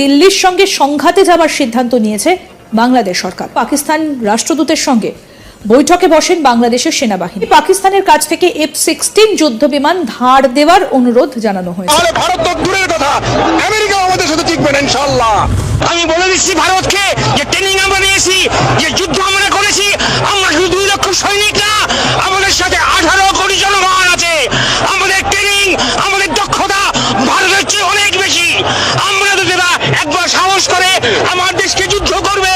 দিল্লির সঙ্গে সংঘাতে যাবার সিদ্ধান্ত নিয়েছে বাংলাদেশ সরকার। পাকিস্তান রাষ্ট্রদূতের সঙ্গে বৈঠকে বসেন বাংলাদেশের সেনাবাহিনী। পাকিস্তানের কাছ থেকে এফ সিক্সটিন যুদ্ধ বিমান ধার দেওয়ার অনুরোধ জানানো হয়েছে। ভারত তো দূরের কথা। আমেরিকা আমাদের সাথে টিকবে না ইনশাল্লাহ আমি বলে দিচ্ছি ভারতকে যে ট্রেনিং আমরা নিয়েছি যে যুদ্ধ আমরা করেছি আমরা শুধু দুই লক্ষ সৈনিক না আমাদের সাথে আঠারো কোটি জনগণ আছে আমাদের ট্রেনিং আমাদের দক্ষতা ভারতের চেয়ে অনেক বেশি আমরা যদি এরা একবার সাহস করে আমার দেশকে যুদ্ধ করবে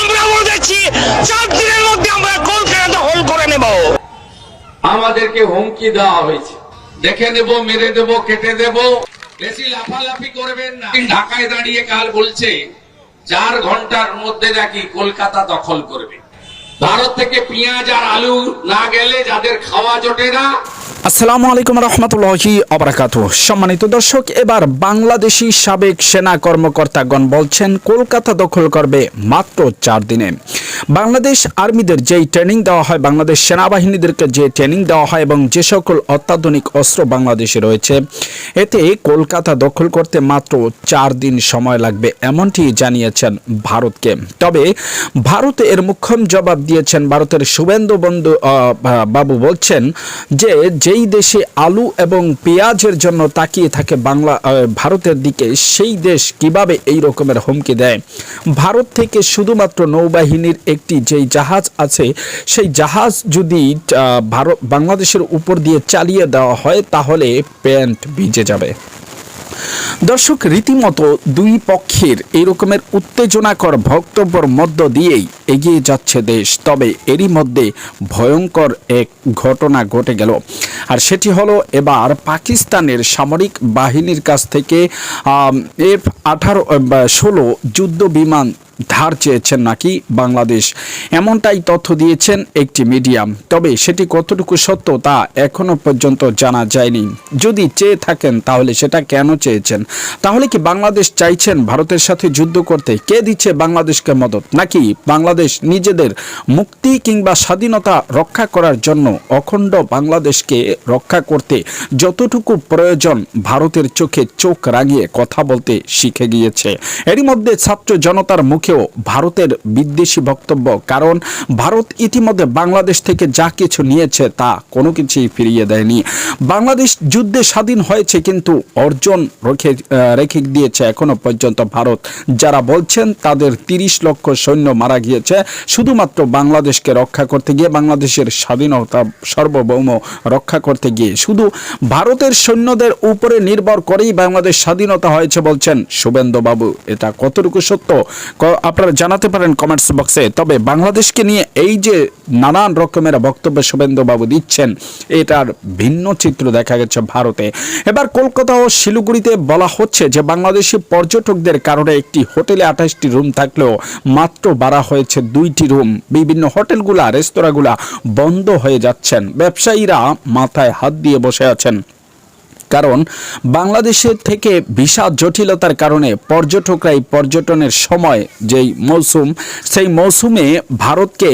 আমরা বলে দিচ্ছি চার দিনের মধ্যে আমরা কলকাতা দখল করে নেব আমাদেরকে হুমকি দেওয়া হয়েছে। দেখে নেব, মেরে দেব, কেটে দেব। বেশি লাফালাফি করবেন না। ঢাকায় দাঁড়িয়ে কাল বলছে, চার ঘণ্টার মধ্যে নাকি কলকাতা দখল করবে। ভারত থেকে পেঁয়াজ আর আলু না গেলে যাদের খাওয়া জোটে না আসসালামু আলাইকুম রহমতুল্লাহি অবরাকাত সম্মানিত দর্শক, এবার বাংলাদেশি সাবেক সেনা কর্মকর্তাগণ বলছেন, কলকাতা দখল করবে মাত্র চার দিনে। বাংলাদেশ আর্মিদের যেই ট্রেনিং দেওয়া হয়, বাংলাদেশ সেনাবাহিনীদেরকে যে ট্রেনিং দেওয়া হয় এবং যে সকল অত্যাধুনিক অস্ত্র বাংলাদেশে রয়েছে, এতে কলকাতা দখল করতে মাত্র চার দিন সময় লাগবে এমনটি জানিয়েছেন ভারতকে। তবে ভারত এর মুখ্যম জবাব দিয়েছেন ভারতের শুভেন্দু বন্ধু বাবু বলছেন যে যেই দেশে আলু এবং পেঁয়াজের জন্য তাকিয়ে থাকে বাংলা ভারতের দিকে, সেই দেশ কীভাবে এই রকমের হুমকি দেয়? ভারত থেকে শুধুমাত্র নৌবাহিনীর একটি যেই জাহাজ আছে, সেই জাহাজ যদি ভারত, বাংলাদেশের উপর দিয়ে চালিয়ে দেওয়া হয়, তাহলে প্যান্ট ভিজে যাবে। দর্শক, রীতিমতো দুই পক্ষের এরকমের রকমের উত্তেজনাকর বক্তব্যর মধ্য দিয়েই এগিয়ে যাচ্ছে দেশ। তবে এরই মধ্যে ভয়ঙ্কর এক ঘটনা ঘটে গেল। আর সেটি হলো এবার পাকিস্তানের সামরিক বাহিনীর কাছ থেকে এফ আঠারো ষোলো যুদ্ধ বিমান ধার চেয়েছেন নাকি বাংলাদেশ? এমনটাই তথ্য দিয়েছেন একটি মিডিয়াম। তবে সেটি কতটুকু সত্য তা এখনও পর্যন্ত জানা যায়নি। যদি চেয়ে থাকেন তাহলে সেটা কেন চেয়েছেন? তাহলে কি বাংলাদেশ চাইছেন ভারতের সাথে যুদ্ধ করতে? কে দিচ্ছে বাংলাদেশকে মদত? নাকি বাংলাদেশ নিজেদের মুক্তি কিংবা স্বাধীনতা রক্ষা করার জন্য অখণ্ড বাংলাদেশকে রক্ষা করতে যতটুকু প্রয়োজন ভারতের চোখে চোখ রাঙিয়ে কথা বলতে শিখে গিয়েছে? এরই মধ্যে ছাত্র জনতার মুখেও ভারতের বিদ্বেষী বক্তব্য, কারণ ভারত ইতিমধ্যে বাংলাদেশ থেকে যা কিছু নিয়েছে তা কোনো কিছুই ফিরিয়ে দেয়নি। বাংলাদেশ যুদ্ধে স্বাধীন হয়েছে কিন্তু অর্জন রেখে রেখে দিয়েছে এখনও পর্যন্ত ভারত। যারা বলছেন তাদের তিরিশ লক্ষ সৈন্য মারা গিয়েছে, শুধুমাত্র বাংলাদেশকে রক্ষা করতে গিয়ে, বাংলাদেশের স্বাধীনতা সার্বভৌম রক্ষা করতে গিয়ে। শুধু ভারতের সৈন্যদের উপরে নির্ভর করেই বাংলাদেশ স্বাধীনতা হয়েছে বলছেন শুভেন্দু বাবু। এটা কতটুকু সত্য? আপনারা জানাতে পারেন কমেন্টস বক্সে তবে বাংলাদেশকে নিয়ে এই যে নানান রকমের বক্তব্য শুভেন্দু বাবু দিচ্ছেন, এটার ভিন্ন চিত্র দেখা গেছে ভারতে। এবার কলকাতা ও শিলিগুড়িতে বলা হচ্ছে যে, বাংলাদেশি পর্যটকদের কারণে একটি হোটেলে আঠাশটি রুম থাকলেও মাত্র বাড়া হয়েছে দুইটি রুম। বিভিন্ন হোটেলগুলা, রেস্তোরাঁগুলা বন্ধ হয়ে যাচ্ছেন। ব্যবসায়ীরা মাথায় হাত দিয়ে বসে আছেন। কারণ বাংলাদেশের থেকে ভিসা জটিলতার কারণে পর্যটকরা এই পর্যটনের সময় যেই মৌসুম, সেই মৌসুমে ভারতকে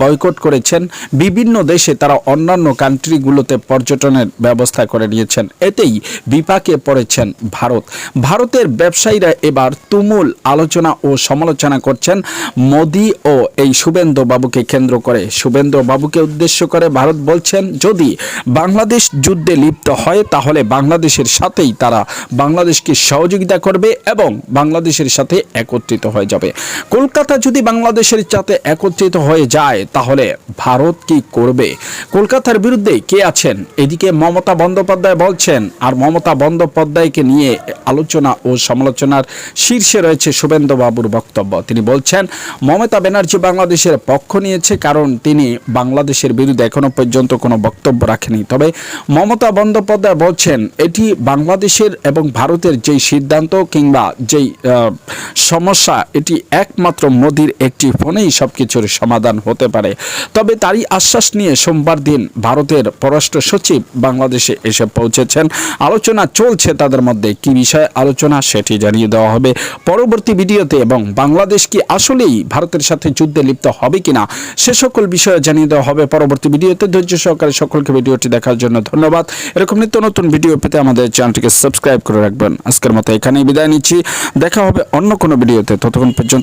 বয়কট করেছেন। বিভিন্ন দেশে তারা অন্যান্য কান্ট্রিগুলোতে পর্যটনের ব্যবস্থা করে নিয়েছেন। এতেই বিপাকে পড়েছেন ভারত। ভারতের ব্যবসায়ীরা এবার তুমুল আলোচনা ও সমালোচনা করছেন। মোদি ও এই শুভেন্দু বাবুকে কেন্দ্র করে। শুভেন্দু বাবুকে উদ্দেশ্য করে ভারত বলছেন, যদি বাংলাদেশ যুদ্ধে লিপ্ত হয়, তাহলে বাংলাদেশের সাথেই তারা বাংলাদেশকে সহযোগিতা করবে এবং বাংলাদেশের সাথে একত্রিত হয়ে যাবে। কলকাতা যদি বাংলাদেশের সাথে একত্রিত হয়ে যায়, তাহলে ভারত কি করবে? কলকাতার বিরুদ্ধে কে আছেন? এদিকে মমতা বন্দ্যোপাধ্যায় বলছেন, আর মমতা বন্দ্যোপাধ্যায়কে নিয়ে আলোচনা ও সমালোচনার শীর্ষে রয়েছে শুভেন্দু বাবুর বক্তব্য। তিনি বলছেন, মমতা ব্যানার্জি বাংলাদেশের পক্ষ নিয়েছে কারণ তিনি বাংলাদেশের বিরুদ্ধে এখনও পর্যন্ত কোনো বক্তব্য রাখেনি। তবে মমতা বন্দ্যোপাধ্যায় বলছেন এটি বাংলাদেশের এবং ভারতের যেই সিদ্ধান্ত কিংবা যেই সমস্যা, এটি একমাত্র মোদির একটি ফোনেই সবকিছুর সমাধান হতে পারে। তবে তারই আশ্বাস নিয়ে সোমবার দিন ভারতের পররাষ্ট্র সচিব বাংলাদেশে এসে পৌঁছেছেন। আলোচনা চলছে তাদের মধ্যে, কি বিষয়ে আলোচনা সেটি জানিয়ে দেওয়া হবে। পরবর্তী ভিডিওতে, এবং বাংলাদেশ কি আসলেই ভারতের সাথে যুদ্ধে লিপ্ত হবে কিনা, সে সকল বিষয়ে জানিয়ে দেওয়া হবে পরবর্তী ভিডিওতে। ধৈর্য সহকারে সকলকে ভিডিওটি দেখার জন্য ধন্যবাদ। এরকম নিত্য নতুন ভিডিও ভিডিও পেতে আমাদের চ্যানেলটিকে সাবস্ক্রাইব করে রাখবেন। আজকের মতো এখানেই বিদায় নিচ্ছি। দেখা হবে অন্য কোনো ভিডিওতে। ততক্ষণ পর্যন্ত